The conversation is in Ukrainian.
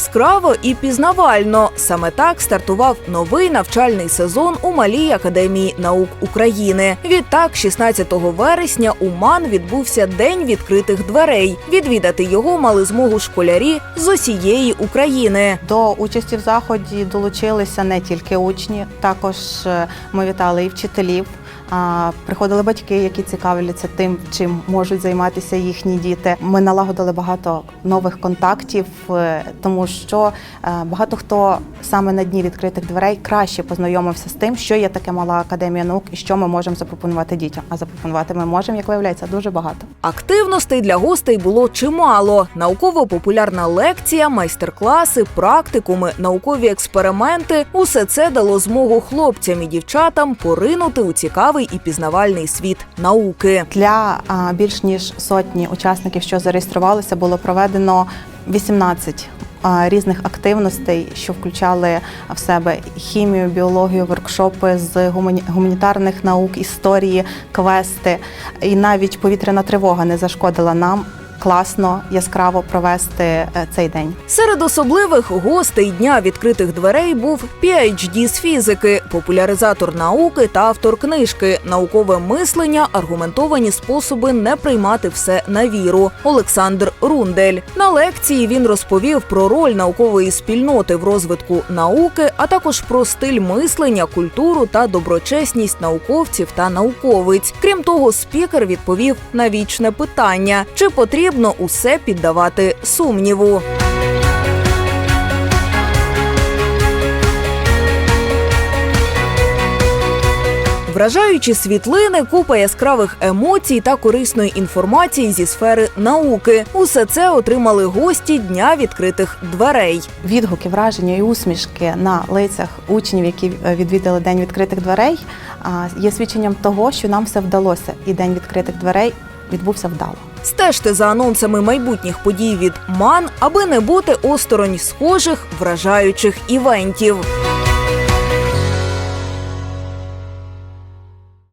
Яскраво і пізнавально саме так стартував новий навчальний сезон у малій академії наук України. Відтак, 16 вересня, у МАН відбувся день відкритих дверей. Відвідати його мали змогу школярі з усієї України. До участі в заході долучилися не тільки учні, також е, ми вітали і вчителів. Приходили батьки, які цікавляться тим, чим можуть займатися їхні діти. Ми налагодили багато нових контактів, е, тому що е, багато хто саме на дні відкритих дверей краще познайомився з тим, що є таке мала академія наук і що ми можемо запропонувати дітям. А запропонувати ми можемо, як виявляється, дуже багато. Активностей для гостей було чимало: науково-популярна лекція, майстер-класи, практикуми, наукові експерименти. Усе це дало змогу хлопцям і дівчатам поринути у цікавий і пізнавальний світ науки. Для більш ніж сотні учасників, що зареєструвалися, було проведено 18 різних активностей, що включали в себе хімію, біологію, воркшопи з гуманітарних наук, історії, квести. І навіть повітряна тривога не зашкодила нам класно, яскраво провести е, цей день. Серед особливих гостей дня відкритих дверей був PhD з фізики, популяризатор науки та автор книжки Наукове мислення, аргументовані способи не приймати все на віру. Олександр Рундель. На лекції він розповів про роль наукової спільноти в розвитку науки, а також про стиль мислення, культуру та доброчесність науковців та науковиць. Крім того, спікер відповів на вічне питання: чи потрібно усе піддавати сумніву? Вражаючі світлини, купа яскравих емоцій та корисної інформації зі сфери науки. Усе це отримали гості дня відкритих дверей. Відгуки, враження і усмішки на лицях учнів, які е, відвідали день відкритих дверей, є свідченням того, що нам все вдалося, і день відкритих дверей відбувся вдало. Стежте за анонсами майбутніх подій від МАН, аби не бути осторонь схожих вражаючих івентів.